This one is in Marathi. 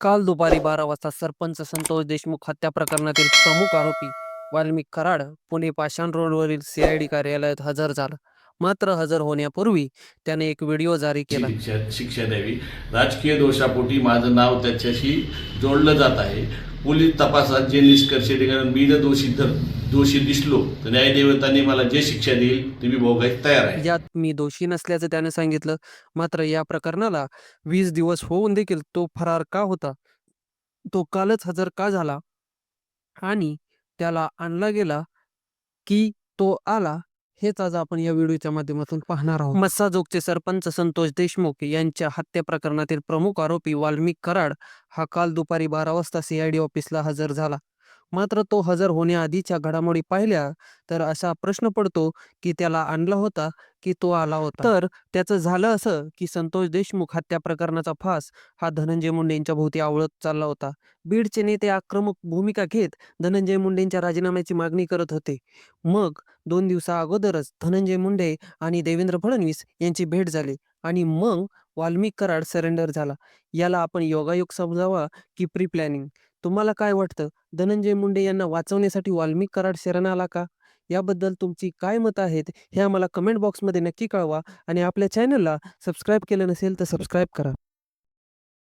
काल दुपारी बारा वाजता सरपंच संतोष देशमुख हत्या प्रकरणातील प्रमुख आरोपी वाल्मिक कराड पुणे पाषाण रोडवरील सीआयडी कार्यालयात हजर झाला. मात्र हजर होण्यापूर्वी त्याने एक व्हिडिओ जारी केला. शिक्षा शिक्षा द्यावी. राजकीय दोषापोटी माझं नाव त्याच्याशी जोडलं जात आहे. पोलीस तपासात जे निष्कर्ष निघाले मी जर दोषी धर दोषी दिसलो तर न्यायदेवतांनी मला जे शिक्षा देईल ते मी भोगायला तयार आहे. यात मी दोषी नसल्याचं त्याने सांगितलं. मात्र या प्रकरणाला वीस दिवस होऊन देखील तो फरार का होता? तो कालच हजर का झाला? आणि त्याला आणला गेला की तो आला हेच आज आपण या व्हिडिओच्या माध्यमातून पाहणार आहोत. मस्साजोगचे सरपंच संतोष देशमुख यांच्या हत्या प्रकरणातील प्रमुख आरोपी वाल्मिक कराड हा काल दुपारी बारा वाजता सीआयडी ऑफिसला हजर झाला. मात्र तो हजर होण्याआधीच्या घडामोडी पाहिल्या तर असा प्रश्न पडतो की त्याला आणला होता की तो आला होता? तर? त्याचं झालं असं की संतोष देशमुख हत्या प्रकरणाचा फास हा धनंजय मुंडे यांच्या भोवती आवळत चालला होता. बीडचे नेते आक्रमक भूमिका घेत धनंजय मुंडेंच्या राजीनाम्याची मागणी करत होते. मग दोन दिवसा अगोदरच धनंजय मुंडे आणि देवेंद्र फडणवीस यांची भेट झाली आणि मग वाल्मिक कराड सरेंडर झाला. याला आपण योगायोग समजावा की प्री प्लॅनिंग तुम्हाला काय वाटतं? धनंजय मुंडे यांना वाचवण्यासाठी वाल्मिक कराड शरण आला का? याबद्दल तुमची काय मतं आहेत? हे आम्हाला कमेंट बॉक्समध्ये नक्की कळवा आणि आपल्या चॅनलला सबस्क्राईब केलं नसेल तर सबस्क्राईब करा.